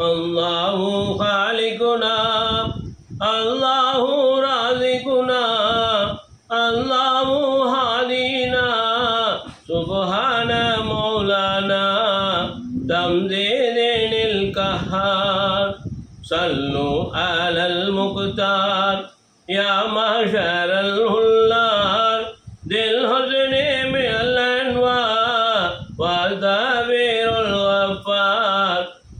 আল্লাহু খালিকুনা, আল্লাহু রাজিকুনা আল্লাহু হাদিনা সুবহানা মাওলানা তামজিদিনিল কাহার, সাল্লু আলাল মুক্তার ইয়া মাশারাল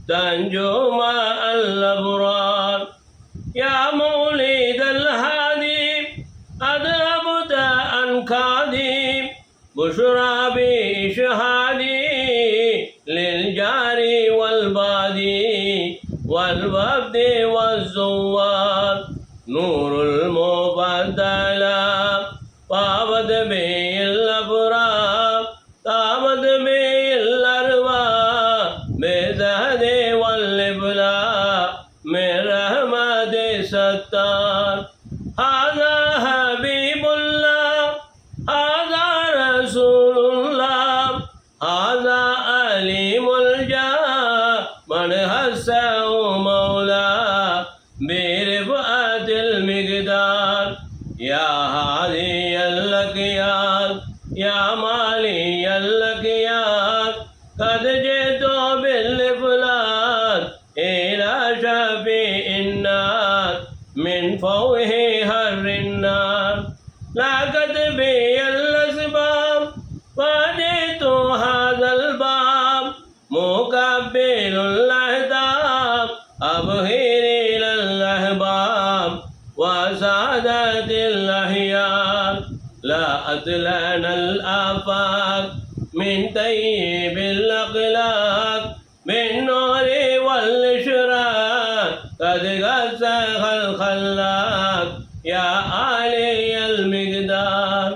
تنجو مع الأبرار. يا مولد الهادي أذهبت عن كاذب بشرى بإشهادي للجار والبادي والوفد والزوار. نور المبدلة طابت به ستار هذا حبيب الله هذا رسول الله هذا عليم الجاه من حسه مولاه برفعة المقدار يا هادي الأكيال يا مالي الأكيال قد جئت من فوقه هر النار. لقد بي الأسباب فجئت هذا الباب. مقبل الأهداب أبهر إلى الأحباب وسادة الأحياء لا أتلان الآفاق. من طيب الأخلاق من نور والإشراق قد غسخ الخلاق يا علي المقدار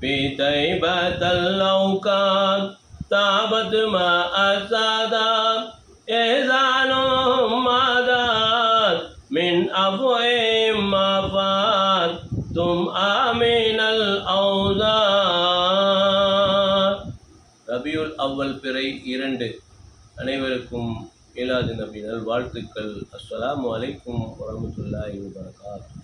في طيبة الأوقات طابت ما السادات إذانهم مادات من أفوهم ما فات ثم آمين الأوزار ரபியுல் அவ்வல் பிறை இரண்டு அனைவருக்கும் மீலாது நபி நல் வாழ்த்துக்கள். அஸ்ஸலாமு அலைக்கும் வரமத்துல்லாஹி வபரகாத்துஹு